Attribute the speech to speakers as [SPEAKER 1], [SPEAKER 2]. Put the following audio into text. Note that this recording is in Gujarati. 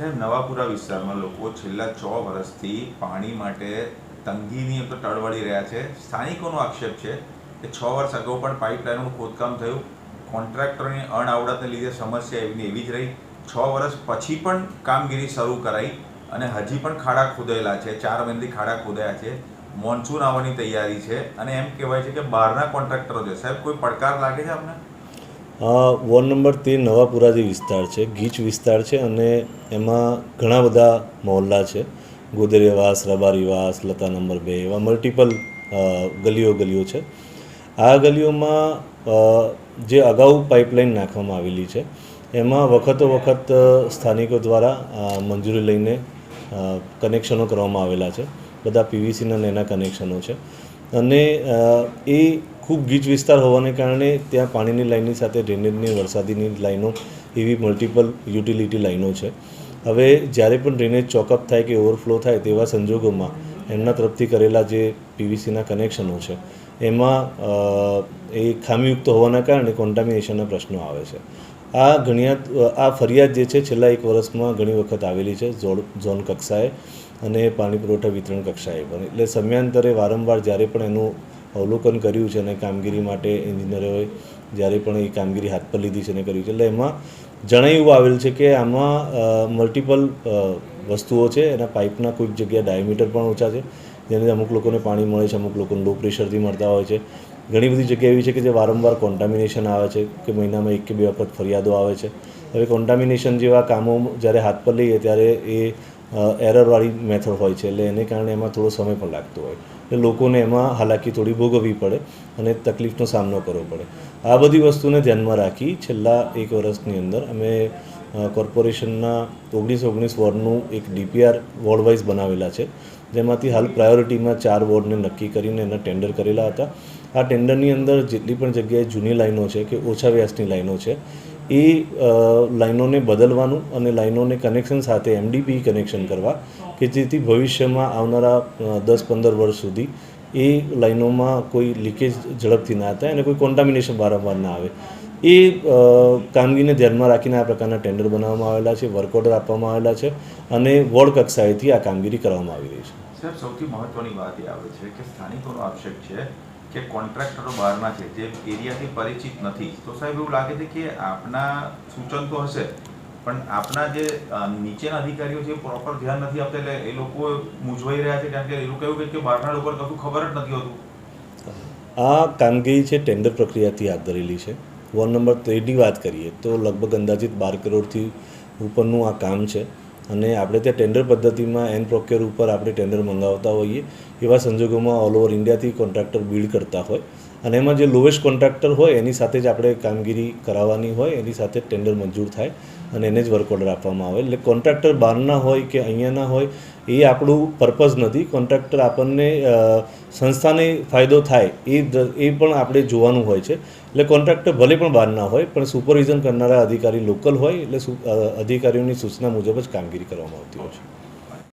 [SPEAKER 1] સાહેબ નવાપુરા વિસ્તારમાં લોકો છેલ્લા છ વર્ષથી પાણી માટે તંગીની તો ટળવળી રહ્યા છે. સ્થાનિકોનો આક્ષેપ છે કે છ વર્ષ અગાઉ પણ પાઇપલાઇનનું ખોદકામ થયું. કોન્ટ્રાક્ટરની અણઆવડતને લીધે સમસ્યા એવી એવી જ રહી. છ વર્ષ પછી પણ કામગીરી શરૂ કરાઈ અને હજી પણ ખાડા ખોદાયેલા છે, ચાર મહિનાથી ખાડા ખોદાયા છે. મોન્સૂન આવવાની તૈયારી છે અને એમ કહેવાય છે કે બહારના કોન્ટ્રાક્ટરો છે. સાહેબ, કોઈ પડકાર લાગે છે આપને?
[SPEAKER 2] વોર્ડ નંબર તેર નવાપુરા જે વિસ્તાર છે, ગીચ વિસ્તાર છે અને એમાં ઘણા બધા મહોલ્લા છે. ગોદરેવાસ રબારીવાસ લતા નંબર બે એવા મલ્ટિપલ ગલીઓ ગલીઓ છે. આ ગલીઓમાં જે અગાઉ પાઇપલાઇન નાખવામાં આવેલી છે, એમાં વખતો વખત સ્થાનિકો દ્વારા મંજૂરી લઈને કનેક્શનો કરવામાં આવેલા છે. બધા પીવીસીના ને એના કનેક્શનો છે. અને એ ખૂબ ગીચ વિસ્તાર હોવાને કારણે ત્યાં પાણીની લાઇનની સાથે ડ્રેનેજની, વરસાદીની લાઈનો એવી મલ્ટિપલ યુટિલિટી લાઈનો છે. હવે જ્યારે પણ ડ્રેનેજ ચોકઅપ થાય કે ઓવરફ્લો થાય તેવા સંજોગોમાં એમના તરફથી કરેલા જે પીવીસીના કનેક્શનો છે, એમાં એ ખામીયુક્ત હોવાના કારણે કોન્ટામિનેશનના પ્રશ્નો આવે છે. આ ઘણી આ ફરિયાદ જે છે છેલ્લા એક વર્ષમાં ઘણી વખત આવેલી છે ઝોન કક્ષાએ. અને પાણી પુરવઠા વિતરણ કક્ષાએ પણ. એટલે સમયાંતરે વારંવાર જ્યારે પણ એનું અવલોકન કર્યું છે અને કામગીરી માટે એન્જિનિયરોએ જ્યારે પણ એ કામગીરી હાથ પર લીધી છે અને કર્યું છે. એટલે એમાં એવું આવેલ છે કે આમાં મલ્ટિપલ વસ્તુઓ છે. એના પાઇપના કોઈક જગ્યાએ ડાયામીટર પણ ઓછા છે. જેનાથી અમુક લોકોને પાણી મળે છે, અમુક લોકોને લો પ્રેશરથી મળતા હોય છે. ઘણી બધી જગ્યા એવી છે કે જે વારંવાર કોન્ટામિનેશન આવે છે, કે મહિનામાં એક કે બે વખત ફરિયાદો આવે છે. હવે કોન્ટામિનેશન જેવા કામો જ્યારે હાથ પર લઈએ ત્યારે એ એરરવાળી મેથડ હોય છે. એટલે એને કારણે એમાં થોડો સમય પણ લાગતો હોય. એટલે લોકોને એમાં હાલાકી થોડી ભોગવવી પડે અને તકલીફનો સામનો કરવો પડે. આ બધી વસ્તુને ધ્યાનમાં રાખી છેલ્લા એક વર્ષની અંદર અમે કોર્પોરેશનના ઓગણીસ ઓગણીસ વોર્ડનું એક ડીપીઆર વોર્ડ વાઇઝ બનાવેલા છે. જેમાંથી હાલ પ્રાયોરિટીમાં ચાર વોર્ડને નક્કી કરીને એના ટેન્ડર કરેલા હતા. આ ટેન્ડરની અંદર જેટલી પણ જગ્યાએ જૂની લાઈનો છે કે ઓછા વ્યાસની લાઈનો છે એ લાઇનોને બદલવાનું અને લાઈનોને કનેક્શન સાથે એમડીપી કનેક્શન કરવા કે જેથી ભવિષ્યમાં આવનારા દસ પંદર વર્ષ સુધી એ લાઈનોમાં કોઈ લીકેજ ઝડપથી ના થાય અને કોઈ કોન્ટામિનેશન વારંવાર ના આવે. એ કામગીરીને ધ્યાનમાં રાખીને આ પ્રકારના ટેન્ડર બનાવવામાં આવેલા છે વર્ક ઓર્ડર આપવામાં આવેલા છે અને વોર્ડ કક્ષાએથી આ કામગીરી કરવામાં આવી રહી છે.
[SPEAKER 1] સાહેબ, સૌથી મહત્વની વાત એ આવે છે કે સ્થાનિકોનો આક્ષેપ છે કે કોન્ટ્રાક્ટરો બહારના છે, જે એરિયાથી પરિચિત નથી. તો સાહેબ એવું લાગે છે કે આપના સૂચન તો હશે, પણ આપના જે નીચેના અધિકારીઓ છે પ્રોપર ધ્યાન નથી આપતા એટલે એ લોકો મૂંઝવાઈ રહ્યા છે કારણ કે એ લોકો એવું કે બહારના લોકોને કશું ખબર જ નથી હોતું.
[SPEAKER 2] આ કામગીરી છે ટેન્ડર પ્રક્રિયાથી હાથ ધરેલી છે. વોર્ડ નંબર તેરની વાત કરીએ તો લગભગ અંદાજિત બાર કરોડથી ઉપરનું આ કામ છે. અને આપણે ત્યાં ટેન્ડર પદ્ધતિમાં એન પ્રોક્યોર ઉપર આપણે ટેન્ડર મંગાવતા હોઈએ, એવા સંજોગોમાં ઓલ ઓવર ઇન્ડિયાથી કોન્ટ્રાક્ટર બિલ્ડ કરતા હોય. અને એમાં જે લોએસ્ટ કોન્ટ્રાક્ટર હોય, એની સાથે જ આપણે કામગીરી કરાવવાની હોય, એની સાથે ટેન્ડર મંજૂર થાય. અને એને જ વર્ક ઓર્ડર આપવામાં આવે. એટલે કોન્ટ્રાક્ટર બહારના હોય કે અહીંયાના હોય, એ આપણું પર્પઝ નથી. કોન્ટ્રાક્ટર આપણને સંસ્થાને ફાયદો થાય, એ એ પણ આપણે જોવાનું હોય છે. એટલે કોન્ટ્રાક્ટર ભલે પણ બહારના હોય, પણ સુપરવિઝન કરનારા અધિકારી લોકલ હોય, એટલે અધિકારીઓની સૂચના મુજબ જ કામગીરી કરવામાં આવતી હોય છે.